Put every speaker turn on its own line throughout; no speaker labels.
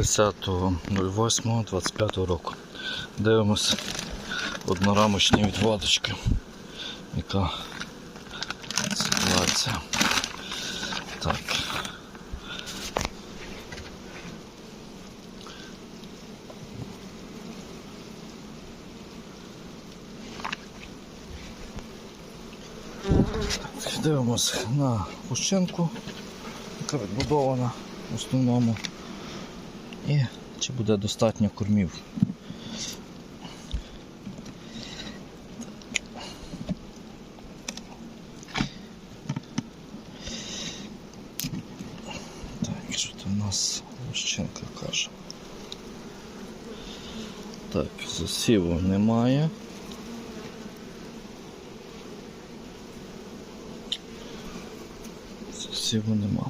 10.08.25 року. Дивимось однорамочні відводочки. Яка ситуація. Так. Дивимось на пущенку, яка відбудована в основному. І чи буде достатньо кормів. Так, що там у нас Пущенка каже? Так, засіву немає. Засіву нема.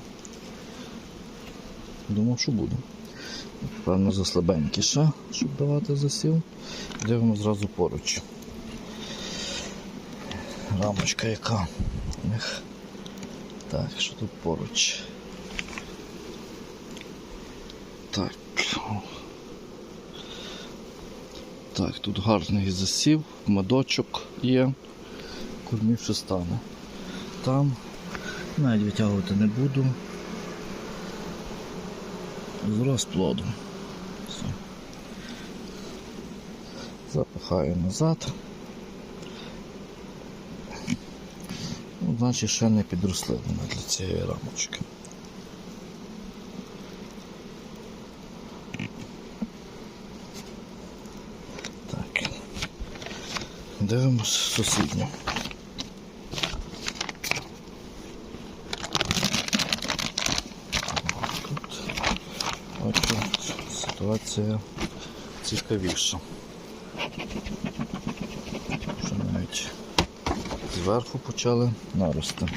Думав, що буде. Певно, заслабенькіше, щоб давати засів. Дивимо зразу поруч. Рамочка яка у. Так, що тут поруч? Так. Так, тут гарний засів, медочок є. Кормівше стане. Там навіть витягувати не буду. З розплоду. Все. Запихаю назад. Ну, значить ще не підросли вони для цієї рамочки. Так. Дивимось сусідню. Бачу, ситуація цікавіша. Вже навіть зверху почали нарости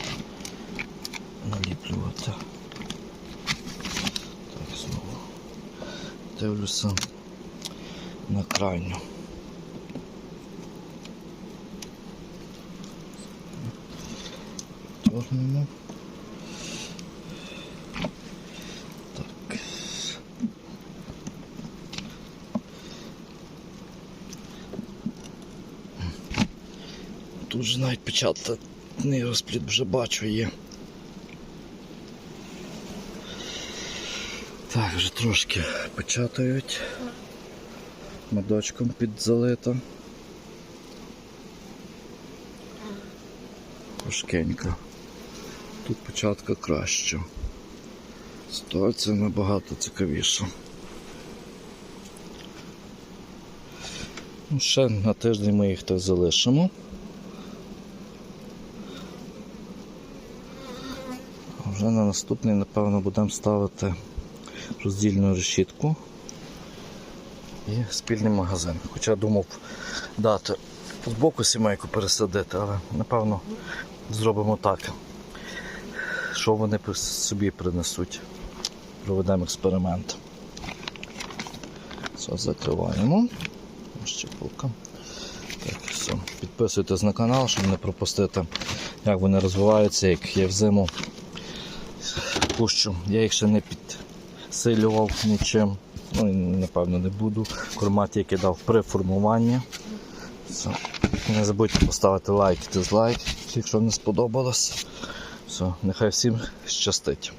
наліплювати. Так, знову дивлюся на крайню. Торгнемо. Тут же навіть печатний розпліт вже бачу є. Так, вже трошки печатають. Медочком підзалито. Важкенько. Тут початка краще. Ситуація набагато цікавіша. Ну, ще на тиждень ми їх так залишимо. Вже на наступний, напевно, будемо ставити роздільну решітку і спільний магазин. Хоча думав дати з боку сімейку пересадити, але напевно зробимо так. Що вони собі принесуть. Проведемо експеримент. Все, закриваємо. Щепилка. Так, все. Підписуйтесь на канал, щоб не пропустити, як вони розвиваються, як я взиму пущу. Я їх ще не підсилював нічим. Ну напевно не буду. Корма тільки дав при формуванні. Все. Не забудьте поставити лайк і дизлайк, якщо не сподобалось. Все, нехай всім щастить.